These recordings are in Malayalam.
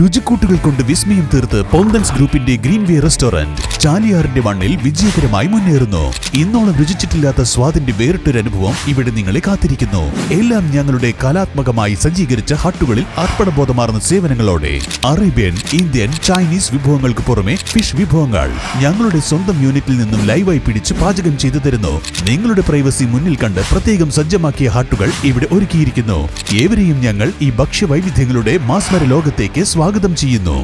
രുചിക്കൂട്ടുകൾ കൊണ്ട് വിസ്മയം തീർത്ത് പോന്തൻസ് ഗ്രൂപ്പിന്റെ ഗ്രീൻ വേ റെസ്റ്റോറന്റ് ചാലിയാറിന്റെ മണ്ണിൽ വിജയകരമായി മുന്നേറുന്നു. ഇന്നോളം രുചിച്ചിട്ടില്ലാത്ത സ്വാദിന്റെ വേറിട്ടൊരു അനുഭവം ഇവിടെ നിങ്ങളെ കാത്തിരിക്കുന്നു. എല്ലാം ഞങ്ങളുടെ കലാത്മകമായി സജ്ജീകരിച്ച ഹട്ടുകളിൽ അർപ്പണബോധമാർന്ന സേവനങ്ങളോടെ അറേബ്യൻ ഇന്ത്യൻ ചൈനീസ് വിഭവങ്ങൾക്ക് പുറമെ ഫിഷ് വിഭവങ്ങൾ ഞങ്ങളുടെ സ്വന്തം യൂണിറ്റിൽ നിന്നും ലൈവായി പിടിച്ച് പാചകം ചെയ്തു തരുന്നു. നിങ്ങളുടെ പ്രൈവസി മുന്നിൽ കണ്ട് പ്രത്യേകം സജ്ജമാക്കിയ ഹട്ടുകൾ ഇവിടെ ഒരുക്കിയിരിക്കുന്നു. ഏവരെയും ഞങ്ങൾ ഈ ഭക്ഷ്യവൈവിധ്യങ്ങളുടെ മാസ്മര ലോകത്തേക്ക് സ്വാഗതം ചെയ്യുന്നു.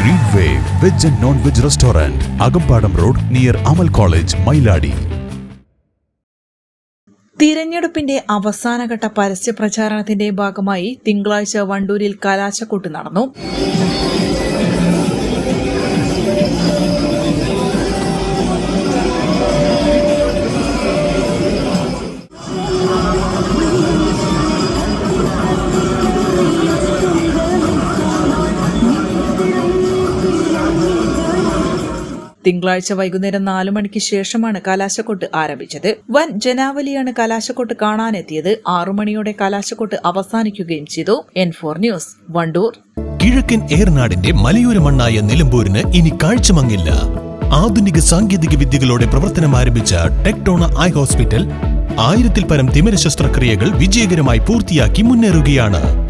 Green way veg and non veg restaurant Akampadam road near Amal college Mayladi തിരഞ്ഞെടുപ്പിന്റെ അവസാനഘട്ട പരസ്യ പ്രചാരണത്തിന്റെ ഭാഗമായി തിങ്കളാഴ്ച വണ്ടൂരിൽ കലാശക്കൂട്ട് നടന്നു. തിങ്കളാഴ്ച വൈകുന്നേരം നാലു മണിക്ക് ശേഷമാണ് കലാശക്കൊട്ട് ആരംഭിച്ചത്. വൻ ജനാവലിയാണ് കലാശക്കൊട്ട് കാണാനെത്തിയത്. ആറു മണിയോടെ കലാശക്കൊട്ട് അവസാനിക്കുകയും ചെയ്തു. N four news Wandoor. കിഴക്കൻ ഏർനാടിന്റെ മലയോര മണ്ണായ നിലമ്പൂരിന് ഇനി കാഴ്ചമങ്ങില്ല. ആധുനിക സാങ്കേതിക വിദ്യകളോടെ പ്രവർത്തനം ആരംഭിച്ച ടെക്ടോണ ഐ ഹോസ്പിറ്റൽ ആയിരത്തിൽ പരം തിമിര ശസ്ത്രക്രിയകൾ വിജയകരമായി പൂർത്തിയാക്കി മുന്നേറുകയാണ്.